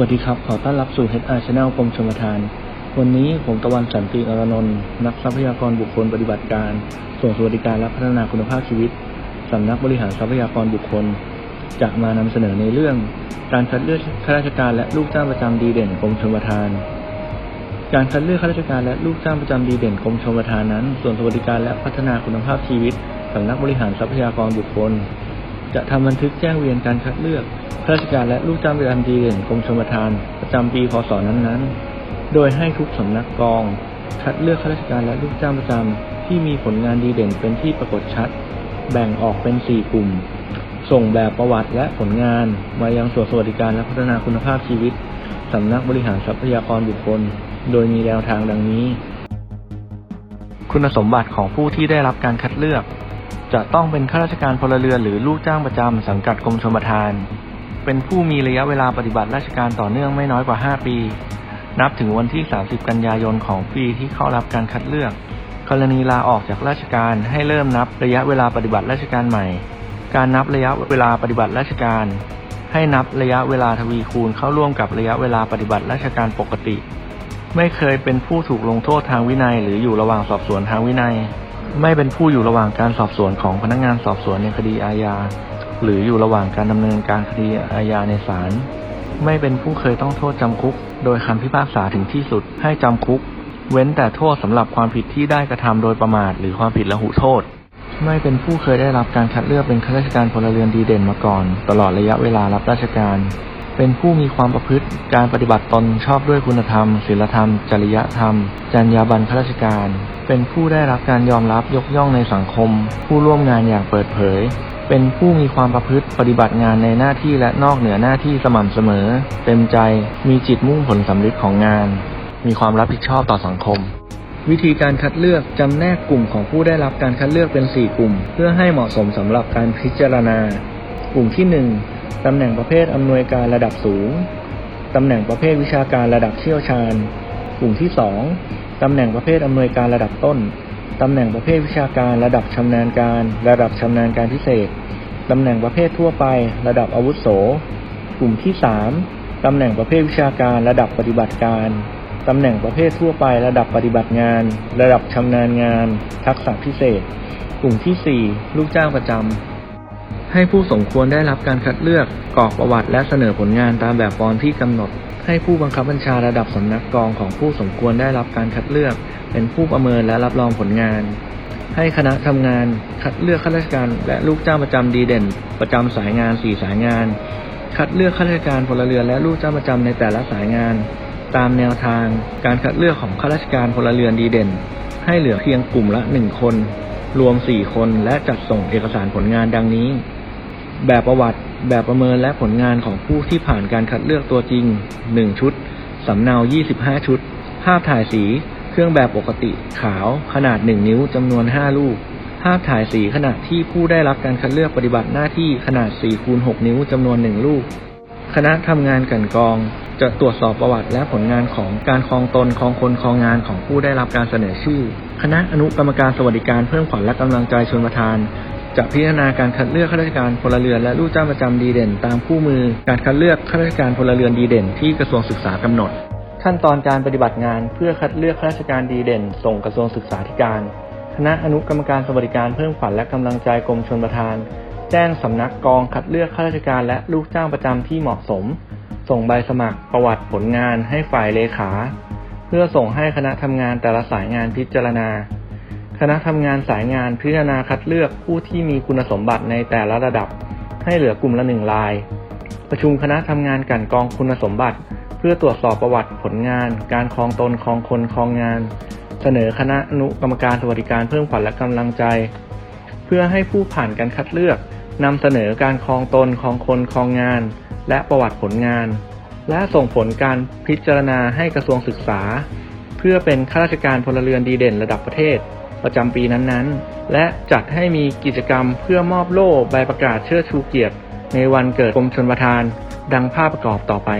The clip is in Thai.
วัสดีครับ ขอต้อนรับสู่ HR Channel กรมชลประทาน วันนี้ผมตะวันสันติอรนนท์นักทรัพยากรบุคคลปฏิบัติการ ส่วนสวัสดิการและพัฒนาคุณภาพชีวิตสำนักบริหารทรัพยากรบุคคล จะมานำเสนอในเรื่อง การคัดเลือกข้าราชการและลูกจ้างประจำดีเด่นกรมชลประทาน การคัดเลือกข้าราชการและลูกจ้างประจำดีเด่นกรมชลประทานนั้น ส่วนสวัสดิการและพัฒนาคุณภาพชีวิตสำนักบริหารทรัพยากรบุคคล จะทำบันทึกแจ้งเวียนการคัดเลือกข้าราชการและลูกจ้างประจำดีเด่นกรมชลประทานประจำปีพศนั้นๆ โดยให้ทุกสำนักกอง คัดเลือกข้าราชการและลูกจ้างประจำที่มีผลงานดีเด่นเป็นที่ปรากฏชัด แบ่งออกเป็น 4 กลุ่ม ส่งแบบประวัติและผลงานมายังส่วนสวัสดิการและพัฒนาคุณภาพชีวิตสำนักบริหารทรัพยากรบุคคล โดยมีแนวทางดังนี้ คุณสมบัติของผู้ที่ได้รับการคัดเลือก จะต้องเป็นข้าราชการพลเรือนหรือลูกจ้างประจำสังกัดกรมชลประทาน เป็นผู้มีระยะเวลาปฏิบัติราชการต่อเนื่องไม่น้อยกว่า 5 ปี นับถึงวันที่ 30 กันยายนของปีที่เข้ารับการคัดเลือก กรณีลาออกจากราชการให้เริ่มนับระยะเวลาปฏิบัติราชการใหม่ การนับระยะเวลาปฏิบัติราชการ ให้นับระยะเวลาทวีคูณเข้าร่วมกับระยะเวลาปฏิบัติราชการปกติ ไม่เคยเป็นผู้ถูกลงโทษทางวินัย หรืออยู่ระหว่างสอบสวนทางวินัย ไม่เป็นผู้อยู่ระหว่างการสอบสวนของพนักงานสอบสวนในคดีอาญา หรืออยู่ระหว่างการดำเนินการคดีอาญาในศาล ไม่เป็นผู้เคยต้องโทษจำคุก โดยคำพิพากษาถึงที่สุดให้จำคุก เว้นแต่โทษสำหรับความผิดที่ได้กระทำโดยประมาทหรือความผิดละหุโทษ ไม่เป็นผู้เคยได้รับการคัดเลือกเป็นข้าราชการพลเรือนดีเด่นมาก่อน ตลอดระยะเวลารับราชการ เป็นผู้มีความประพฤติการปฏิบัติตนชอบด้วยคุณธรรมศีลธรรม จริยธรรม จรรยาบรรณข้าราชการ เป็นผู้ได้รับการยอมรับยกย่องในสังคม ผู้ร่วมงานอย่างเปิดเผย เป็นผู้มีความประพฤติปฏิบัติงานในหน้าที่และนอกเหนือหน้าที่สม่ำเสมอ เต็มใจมีจิตมุ่งผลสำลิดของงาน มีความรับผิดชอบต่อสังคมวิธีการคัดเลือกจำแนกกลุ่มของผู้ได้รับการคัดเลือกเป็น 4 กลุ่ม เพื่อให้เหมาะสมสำหรับการพิจารณา กลุ่มที่1 ตำแหน่งประเภทอำนวยการระดับสูง ตำแหน่งประเภทวิชาการระดับเชี่ยวชาญ กลุ่มที่ 2 ตำแหน่งประเภทอำนวยการระดับต้น ตำแหน่งประเภทวิชาการระดับชำนาญการ ระดับชำนาญการพิเศษ ตำแหน่งประเภททั่วไป ระดับอาวุโส กลุ่มที่ 3 ตำแหน่งประเภทวิชาการระดับปฏิบัติการ ตำแหน่งประเภททั่วไประดับปฏิบัติงาน ระดับชำนาญงาน ทักษะพิเศษ กลุ่มที่ 4 ลูกจ้างประจำ ให้ผู้สมควรได้รับการคัดเลือกกรอกประวัติและเสนอผลงานตามแบบฟอร์มที่กำหนด ให้ผู้บังคับบัญชาระดับสำนักกองของผู้สมควรได้รับการคัดเลือก เป็นผู้ประเมินและรับรองผลงาน ให้คณะทำงานคัดเลือกข้าราชการ และลูกจ้างประจำดีเด่น ประจำสายงาน4สายงาน คัดเลือกข้าราชการพลเรือนและลูกจ้างประจำในแต่ละสายงาน ตามแนวทางการคัดเลือกของข้าราชการพลเรือนดีเด่น ให้เหลือเพียงกลุ่มละ1คน รวม4คนและจัดส่งเอกสารผลงานดังนี้ แบบประวัติ แบบประเมินและผลงานของผู้ที่ผ่านการคัดเลือกตัวจริง 1 ชุด สำเนา 25 ชุด ภาพถ่ายสี เครื่องแบบปกติ ขาว ขนาด 1 นิ้ว จำนวน 5 ลูก ภาพถ่ายสีขณะที่ผู้ได้รับการคัดเลือกปฏิบัติหน้าที่ขนาด4คูณ6นิ้ว จำนวน 1 ลูก คณะทำงานกันกรอง จะตรวจสอบประวัติและผลงานของการครองตนครองคนครองงานของผู้ได้รับการเสนอชื่อ คณะอนุกรรมการสวัสดิการเพิ่มขวัญและกำลังใจชนประทาน จะพิจารณาการคัดเลือกข้าราชการพลเรือน และลูกจ้างประจำดีเด่น ตามคู่มือการคัดเลือกข้าราชการพลเรือนดีเด่น ที่กระทรวงศึกษากำหนด ขั้นตอนการปฏิบัติงานเพื่อคัดเลือกข้าราชการดีเด่น ส่งกระทรวงศึกษาธิการ คณะอนุกรรมการสวัสดิการเพิ่มขวัญและกำลังใจกรมชลประทาน แจ้งสำนักกองคัดเลือกข้าราชการและลูกจ้างประจำที่เหมาะสม ส่งใบสมัครประวัติผลงานให้ฝ่ายเลขา เพื่อส่งให้คณะทำงานแต่ละสายงานพิจารณา คณะทำงานสายงานพิจารณาคัดเลือกผู้ที่มีคุณสมบัติในแต่ละระดับ ให้เหลือกลุ่มละหนึ่งราย ประชุมคณะทำงานกันกรองคุณสมบัติ เพื่อตรวจสอบประวัติผลงาน การครองตนครองคนครองงาน เสนอคณะอนุกรรมการสวัสดิการเพิ่มขวัญและกำลังใจ เพื่อให้ผู้ผ่านการคัดเลือกนำเสนอการครองตนครองคนครองงาน และประวัติผลงาน และส่งผลการพิจารณาให้กระทรวงศึกษา เพื่อเป็นข้าราชการพลเรือนดีเด่นระดับประเทศ ประจำปีนั้นๆ และจัดให้มีกิจกรรมเพื่อมอบโล่ใบประกาศเชิดชูเกียรติ ในวันเกิดกรมชนประทาน ดังภาพประกอบต่อไป